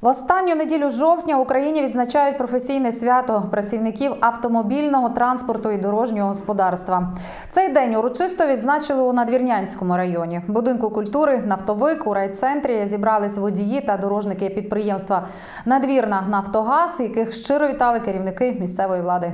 В останню неділю жовтня в Україні відзначають професійне свято працівників автомобільного транспорту і дорожнього господарства. Цей день урочисто відзначили у Надвірнянському районі. Будинку культури нафтовик у райцентрі зібрались водії та дорожники підприємства Надвірна Нафтогаз, яких щиро вітали керівники місцевої влади.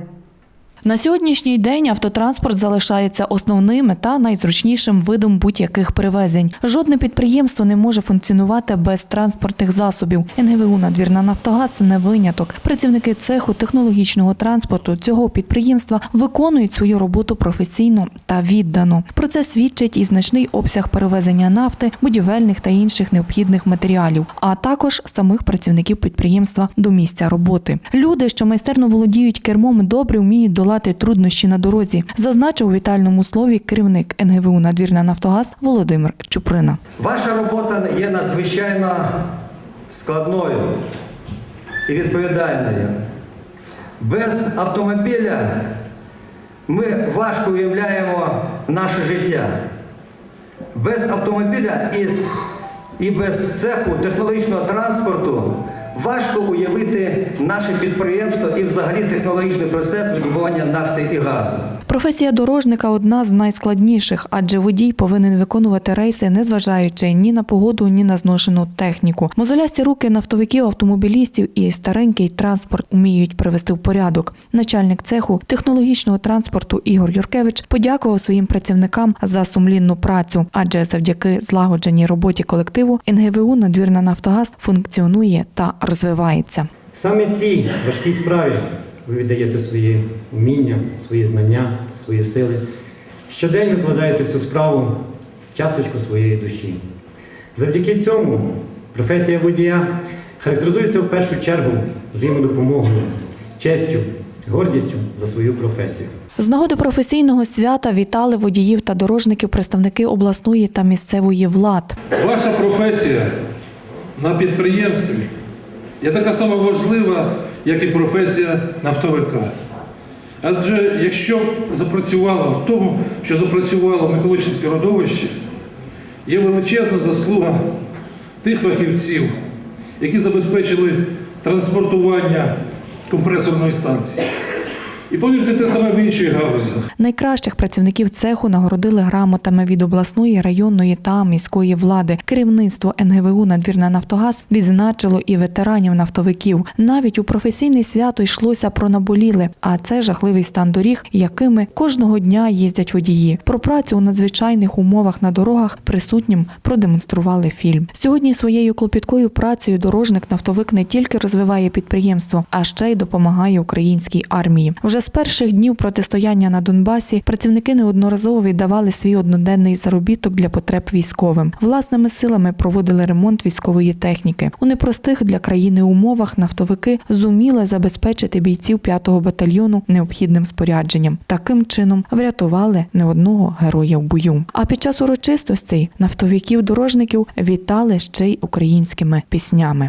На сьогоднішній день автотранспорт залишається основним та найзручнішим видом будь-яких перевезень. Жодне підприємство не може функціонувати без транспортних засобів. НГВУ «Надвірна Нафтогаз не виняток. Працівники цеху технологічного транспорту цього підприємства виконують свою роботу професійно та віддано. Про це свідчить і значний обсяг перевезення нафти, будівельних та інших необхідних матеріалів, а також самих працівників підприємства до місця роботи. Люди, що майстерно володіють кермом, добре вміють долати труднощі на дорозі, зазначив у вітальному слові керівник НГВУ «Надвірна Нафтогаз Володимир Чуприна. Ваша робота є надзвичайно складною і відповідальною. Без автомобіля ми важко уявляємо наше життя. Без автомобіля і без цеху технологічного транспорту важко уявити наше підприємство і взагалі технологічний процес видобування нафти і газу. Професія дорожника одна з найскладніших, адже водій повинен виконувати рейси, незважаючи ні на погоду, ні на зношену техніку. Мозолясті руки нафтовиків, автомобілістів і старенький транспорт уміють привести в порядок. Начальник цеху технологічного транспорту Ігор Юркевич подякував своїм працівникам за сумлінну працю, адже завдяки злагодженій роботі колективу НГВУ «Надвірна Нафтогаз функціонує та розвивається. Саме цій важкій справі ви віддаєте свої вміння, свої знання, свої сили. Щодень викладаєте в цю справу часточку своєї душі. Завдяки цьому професія водія характеризується в першу чергу взаємодопомогою, честю, гордістю за свою професію. З нагоди професійного свята вітали водіїв та дорожників представники обласної та місцевої влад. Ваша професія на підприємстві є така сама важлива, як і професія нафтовика. Адже якщо запрацювало в тому, що запрацювало Миколичинське родовище, є величезна заслуга тих фахівців, які забезпечили транспортування компресорної станції. І повірте, те саме в інших галузях. Найкращих працівників цеху нагородили грамотами від обласної, районної та міської влади. Керівництво НГВУ «Надвірна Нафтогаз відзначило і ветеранів нафтовиків. Навіть у професійне свято йшлося про наболіле, а це жахливий стан доріг, якими кожного дня їздять водії. Про працю у надзвичайних умовах на дорогах присутнім продемонстрували фільм. Сьогодні своєю клопіткою працею дорожник нафтовик не тільки розвиває підприємство, а ще й допомагає українській армії. Вже з перших днів протистояння на Донбасі працівники неодноразово віддавали свій одноденний заробіток для потреб військовим. Власними силами проводили ремонт військової техніки. У непростих для країни умовах нафтовики зуміли забезпечити бійців 5-го батальйону необхідним спорядженням. Таким чином врятували не одного героя в бою. А під час урочистостей нафтовиків дорожників вітали ще й українськими піснями.